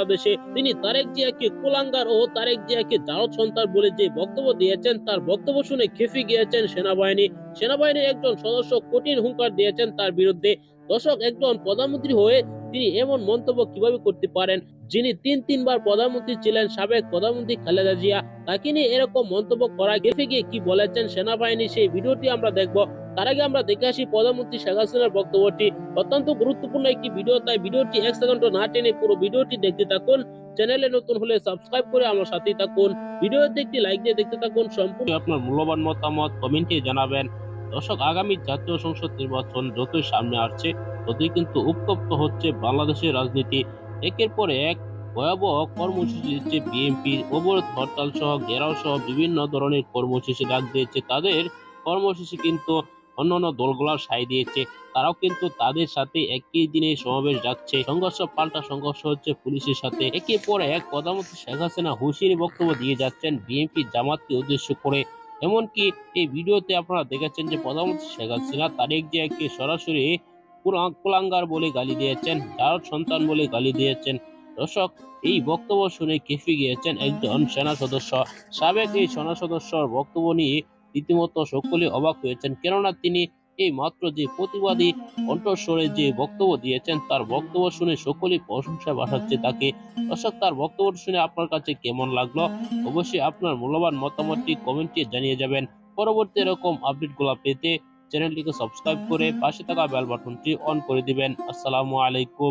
বাংলাদেশে তিনি তারেক জিয়াকে কুলাঙ্গার ও তারেক জিয়াকে জারদ সন্তান বলে যে বক্তব্য দিয়েছেন, তার বক্তব্য শুনে খেপে গিয়েছেন সেনাবাহিনী। সেনাবাহিনীর একজন সদস্য কঠিন হুঙ্কার দিয়েছেন তার বিরুদ্ধে। দর্শক, একজন প্রধানমন্ত্রী হয়ে তিনি এমন মন্তব্য কীভাবে করতে পারেন? যিনি তিন তিনবার প্রধানমন্ত্রী ছিলেন, সাবেক প্রধানমন্ত্রী খালেদা জিয়া, তাকে নিয়ে এরকম মন্তব্য করা গেছে গিয়ে কি বলেছেন সেনাবাহিনী সেই ভিডিওটি আমরা দেখব। তার আগে আমরা দেখে আসি প্রধানমন্ত্রী শেখ হাসিনার বক্তব্যটি। অত্যন্ত গুরুত্বপূর্ণ একটি ভিডিও তাই ভিডিওটি এক সেকেন্ড না টেনে পুরো ভিডিওটি দেখতে থাকুন। চ্যানেলে নতুন হলে সাবস্ক্রাইব করে আমার সাথেই থাকুন। ভিডিওতে একটি লাইক দিয়ে দেখতে থাকুন। সম্পূর্ণ আপনার মূল্যবান মতামত কমেন্টে জানাবেন। দর্শক, আগামী জাতীয় সংসদ নির্বাচন যতই সামনে আসছে, ততই কিন্তু উত্তপ্ত হচ্ছে বাংলাদেশের রাজনীতি। একের পর এক ভয়াবহ কর্মসূচি দিচ্ছে বিএনপি অবরোধ হরতাল সহ ঘেরাও সহ বিভিন্ন ধরনের কর্মসূচি ডাক দিয়েছে, তাদের কর্মসূচি কিন্তু অন্যান্য দলগুলো সাই দিয়েছে। তারাও কিন্তু তাদের সাথে একই দিনে সমাবেশ ডাকছে সংঘর্ষ পাল্টা সংঘর্ষ হচ্ছে পুলিশের সাথে। একের পর এক প্রধানমন্ত্রী শেখ হাসিনা হুঁশিয়ারি বক্তব্য দিয়ে যাচ্ছেন বিএনপি জামাতকে উদ্দেশ্য করে। এমনকি এই ভিডিওতে আপনারা দেখেছেন যে প্রধানমন্ত্রী শেখ হাসিনা তারেক জিয়াকে সরাসরি কুলাঙ্গার বলে গালি দিয়েছেন, জারদ সন্তান বলে গালি দিয়েছেন। দর্শক, এই বক্তব্য শুনে কেঁপে গিয়েছেন একজন সেনা সদস্য। সাবেক এই সেনা সদস্যর বক্তব্য নিয়ে রীতিমতো সকলে অবাক হয়েছেন। কেননা তিনি এই মাত্র যে প্রতিবাদী কণ্ঠস্বরে যে বক্তব্য দিয়েছেন, তার বক্তব্য শুনে সকলেই প্রশংসা বাসাচ্ছে তাকে। দর্শক, তার বক্তব্য শুনে আপনার কাছে কেমন লাগল? অবশ্যই আপনার মূল্যবান মতামতটি কমেন্টে জানিয়ে যাবেন। পরবর্তী এরকম আপডেটগুলো পেতে চ্যানেলটিকে সাবস্ক্রাইব করে পাশে থাকা বেল বাটনটি অন করে দিবেন। আসসালামু আলাইকুম।